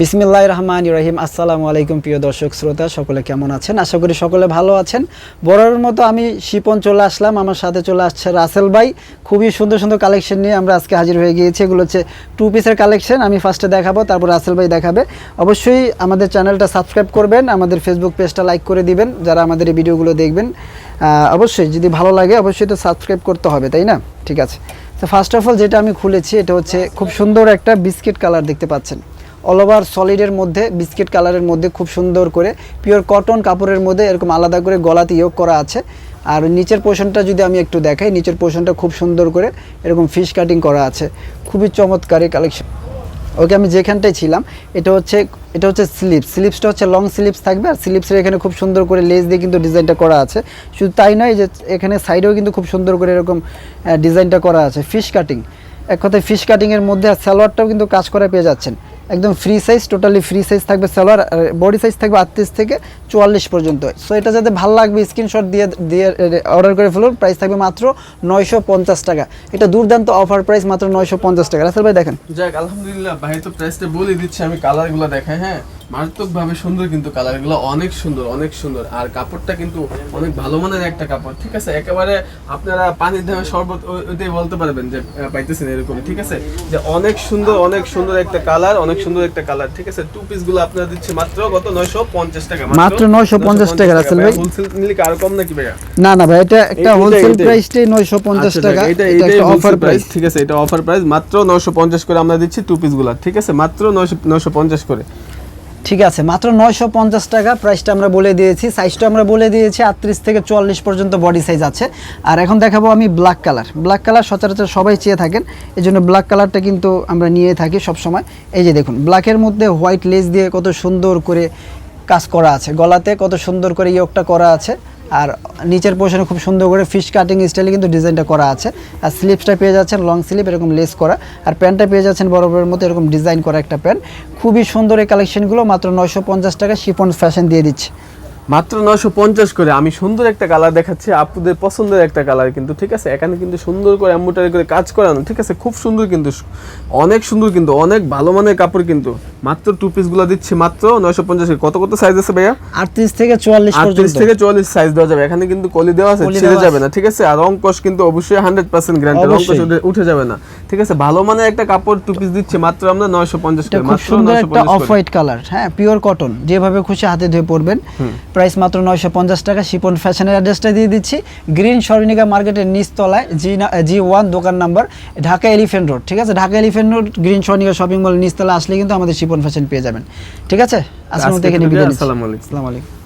বিসমিল্লাহ রহমান রহিম আসসালামু আলাইকুম প্রিয় দর্শক, শ্রোতা, সকলে কেমন আছেন? আশা করি সকলে ভালো আছেন। বড়ের মতো আমি শিপন চলে আসলাম। আমার সাথে চলে আসছে রাসেল ভাই। খুবই সুন্দর সুন্দর কালেকশন নিয়ে আমরা আজকে হাজির হয়ে গিয়েছি। এগুলো হচ্ছে টু পিসের কালেকশন। আমি ফার্স্টে দেখাবো, তারপর রাসেল ভাই দেখাবে। অবশ্যই আমাদের চ্যানেলটা সাবস্ক্রাইব করবেন। আমাদের ফেসবুক পেজটা লাইক করে দিবেন, যারা আমাদের এই ভিডিওগুলো দেখবেন। অবশ্যই যদি ভালো লাগে, অবশ্যই তো সাবস্ক্রাইব করতে হবে, তাই না? ঠিক আছে। তো ফার্স্ট অফ অল যেটা আমি খুলেছি, এটা হচ্ছে খুব সুন্দর একটা বিস্কিট কালার দেখতে পাচ্ছেন। অল ওভার সলিডের মধ্যে বিস্কিট কালারের মধ্যে খুব সুন্দর করে পিওর কটন কাপড়ের মধ্যে এরকম আলাদা করে গলাতে ইয়োগ করা আছে। আর নিচের পোর্শনটা যদি আমি একটু দেখাই, নিচের পোর্শনটা খুব সুন্দর করে এরকম ফিশ কাটিং করা আছে। খুবই চমৎকার কালেকশন ওকে, আমি যেখানটায় ছিলাম, এটা হচ্ছে এটা হচ্ছে স্লিপস স্লিপসটা হচ্ছে লং স্লিপস থাকবে, আর স্লিপসের এখানে খুব সুন্দর করে লেস দিয়ে কিন্তু ডিজাইনটা করা আছে। শুধু তাই নয় যে, এখানে সাইডেও কিন্তু খুব সুন্দর করে এরকম ডিজাইনটা করা আছে ফিশ কাটিং এক কথায় ফিশ কাটিংয়ের মধ্যে আর সালোয়ারটাও কিন্তু কাজ করা পেয়ে যাচ্ছেন। একদম free size totally free size থাকবে সালোয়ার বডি সাইজ থাকবে আটত্রিশ থেকে চুয়াল্লিশ পর্যন্ত। সো এটা যাতে ভালো লাগবে স্ক্রিনশট দিয়ে দিয়ে অর্ডার করে ফেলুন প্রাইস থাকবে মাত্র নয়শো পঞ্চাশ টাকা। এটা দুর্দান্ত অফার প্রাইস মাত্র নয়শো পঞ্চাশ টাকা। রাসেল ভাই, দেখেন। যাক, আলহামদুলিল্লাহ, ভাই, তো প্রাইসটা বলে দিচ্ছি, আমি কালারগুলো দেখাই হ্যাঁ? মারাত্মক ভাবে সুন্দর কিন্তু কালারগুলো অনেক সুন্দর অনেক সুন্দর। আর কাপড়টা কিন্তু অনেক ভালো মানের একটা কাপড় ঠিক আছে? একেবারে আপনারা পানির দামে শরবত ওইটাই বলতে পারবেন যে পাইতেছেন এরকম ঠিক আছে? যে অনেক সুন্দর অনেক সুন্দর একটা কালার অনেক সুন্দর একটা কালার ঠিক আছে? টু পিসগুলো আপনারা দিচ্ছে মাত্র কত? নয়শো পঞ্চাশ টাকা মাত্র? 950 টাকা, রাসেল ভাই। হোলসেল নিলে আরও কম নাকি ভাইয়া? না না ভাই এটা একটা হোলসেল। প্রাইসটাই নয়শো পঞ্চাশ আচ্ছা, টাকা। এটা এটা একটা অফার প্রাইস ঠিক আছে? এটা অফার প্রাইস মাত্র 950 করে আমরা দিচ্ছি টু পিসগুলা ঠিক আছে? মাত্র 900 950 করে। ঠিক আছে, মাত্র নয়শো পঞ্চাশ টাকা। প্রাইসটা আমরা বলে দিয়েছি সাইজটা আমরা বলে দিয়েছি, আটত্রিশ থেকে চুয়াল্লিশ পর্যন্ত বডি সাইজ আছে। আর এখন দেখাবো আমি ব্ল্যাক কালার ব্ল্যাক কালার সচরাচর সবাই চেয়ে থাকেন এই জন্য ব্ল্যাক কালারটা কিন্তু আমরা নিয়ে থাকি সবসময়। এই যে দেখুন ব্ল্যাকের মধ্যে হোয়াইট লেস দিয়ে কত সুন্দর করে কাজ করা আছে। গলাতে কত সুন্দর করে ইয়োগটা করা আছে। আর নিচের পোর্শনে খুব সুন্দর করে ফিশ কাটিং স্টাইলে কিন্তু ডিজাইনটা করা আছে। আর স্লিপসটা পেয়ে যাচ্ছেন লং স্লিপ এরকম লেস করা। আর প্যান্টটা পেয়ে যাচ্ছেন বরাবরের মতো এরকম ডিজাইন করা একটা প্যান্ট খুবই সুন্দর এই কালেকশনগুলো মাত্র নয়শো পঞ্চাশ টাকা শিপন ফ্যাশন দিয়ে দিচ্ছে। মাত্র 950 করে, আমি সুন্দর একটা কালার দেখাচ্ছি, আপুদের পছন্দের একটা কালার কিন্তু, ঠিক আছে? এখানে কিন্তু সুন্দর করে এমব্রয়ডারি করে কাজ করানো, ঠিক আছে? খুব সুন্দর কিন্তু, অনেক সুন্দর কিন্তু, অনেক ভালো মানের কাপড় কিন্তু। মাত্র টু পিসগুলো দিচ্ছি মাত্র 950 করে। কত কত সাইজ আছে ভাইয়া? আটত্রিশ থেকে চুয়াল্লিশ আটত্রিশ থেকে চুয়াল্লিশ সাইজ দেওয়া যাবে। এখানে কিন্তু কলি দেওয়া আছে ছিঁড়ে যাবে না ঠিক আছে? আর কস কিন্তু অবশ্যই হান্ড্রেড পার্সেন্ট গ্যারান্টি অবশ্যই। উঠে যাবে না। ঠিক আছে? ভালো মানের একটা কাপড় টু পিস দিচ্ছে মাত্র আমরা নয়শো পঞ্চাশ করে মাত্র সুন্দর নয়শো একটা অফ হোয়াইট কালার হ্যাঁ পিওর কটন যেভাবে খুশি হাতে ধুয়ে পড়বেন প্রাইস মাত্র নয়শো পঞ্চাশ টাকা। শিপন ফ্যাশনের অ্যাড্রেসটা দিয়ে দিচ্ছি। গ্রিন স্বর্ণিকা মার্কেটের নিচতলায় জি জি ওয়ান দোকান নাম্বার ঢাকা এলিফেন্ট রোড ঠিক আছে? Dhaka elephant road green Swarnika shopping mall নিচতলা আসলে কিন্তু আমাদের শিপন ফ্যাশন পেয়ে যাবেন। ঠিক আছে? আজকের মতো এখানে বিদায় নিচ্ছি। আসসালামু আলাইকুম।